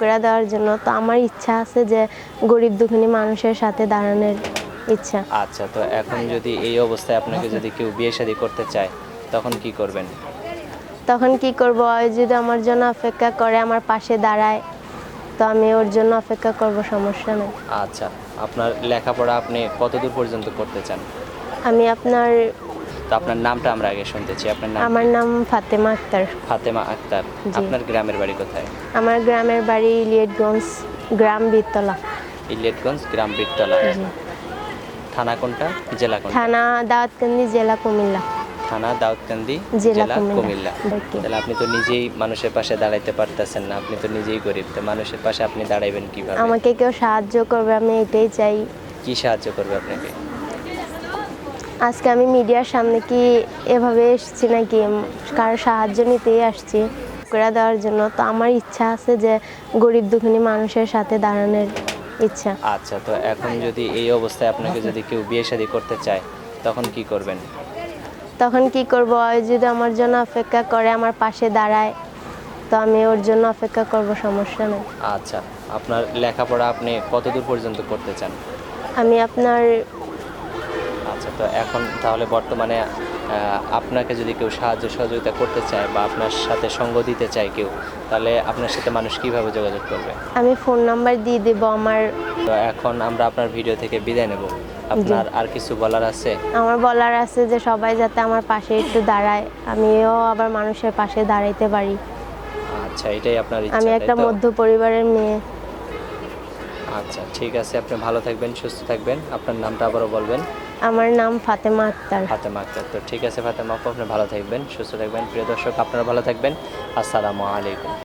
করে দেওয়ার জন্য। তো আমার ইচ্ছা আছে যে গরিব দুঃখিনী মানুষের সাথে দাঁড়ানোর ইচ্ছা। আচ্ছা তো এখন যদি এই অবস্থায় আপনাকে যদি কেউ বিয়ে শাদী করতে চায় তখন কি করবেন? তখন কি করব? ওই যদি আমার জন্য অপেক্ষা করে আমার পাশে দাঁড়ায় তো আমি ওর জন্য অপেক্ষা করব সমস্যা নেই। আচ্ছা আপনার লেখাপড়া আপনি কতদূর পর্যন্ত করতে চান? আমি আপনার তো আপনার নামটা আমরা আগে শুনতে চাই আপনার নাম আমার নাম ফাতেমা আক্তার। ফাতেমা আক্তার। আপনার গ্রামের বাড়ি কোথায়? আমার গ্রামের বাড়ি ইলিয়েটগঞ্জ গ্রাম বীরতলা ইলিয়টগঞ্জ গ্রাম বীরতলা থানা কোনটা? জেলা কোনটা? থানা দাউদকান্দি জেলা কুমিল্লা। থানা দাউদকান্দি জেলা। কুমিল্লা। তাহলে আপনি তো নিজেই মানুষের পাশে দাঁড়াইতে পারতেছেন না আপনি তো নিজেই গরিব। তো মানুষের পাশে আপনি দাঁড়াইবেন কীভাবে? আমাকে কেউ সাহায্য করবে আমি এটাই চাই। কি সাহায্য করবে আপনাকে? আজকে আমি মিডিয়ার সামনে কি এভাবে এসেছি নাকি কারও সাহায্য নিতেই আসছি করে দেওয়ার জন্য? তো আমার ইচ্ছা আছে যে গরিব দুঃখিনী মানুষের সাথে দাঁড়ানোর ইচ্ছা। আচ্ছা তো এখন যদি এই অবস্থায় আপনাকে যদি কেউ বিয়ে শাদী করতে চায় তখন কি করবেন? তখন কি করব? ওই যদি আমার জন্য অপেক্ষা করে আমার পাশে দাঁড়ায় তো আমি ওর জন্য অপেক্ষা করব সমস্যা নেই। আচ্ছা আপনার লেখাপড়া আপনি কতদূর পর্যন্ত করতে চান? আমি আপনার আচ্ছা তো এখন তাহলে বর্তমানে আপনাকে যদি কেউ সাহায্য সহযোগিতা করতে চায় বা আপনার সাথে সঙ্গ দিতে চায় কেউ তাহলে আপনার সাথে মানুষ কীভাবে যোগাযোগ করবে? আমি ফোন নাম্বার দিয়ে দেবো আমার। তো এখন আমরা আপনার ভিডিও থেকে বিদায় নেব। আপনার আর কিছু বলার আছে? আমার বলার আছে যে সবাই যাতে আমার পাশে একটু দাঁড়ায় আমিও আবার মানুষের পাশে দাঁড়াইতে পারি। আচ্ছা এটাই আপনার ইচ্ছা আমি একটা মধ্য পরিবারের মেয়ে। আচ্ছা ঠিক আছে আপনি ভালো থাকবেন সুস্থ থাকবেন। আপনার নামটা আবারও বলবেন। আমার নাম ফাতেমা আক্তার। ফাতেমা আক্তার তো ঠিক আছে ফাতেমা আপু আপনি ভালো থাকবেন সুস্থ থাকবেন। প্রিয় দর্শক আপনারা ভালো থাকবেন। আসসালামু আলাইকুম।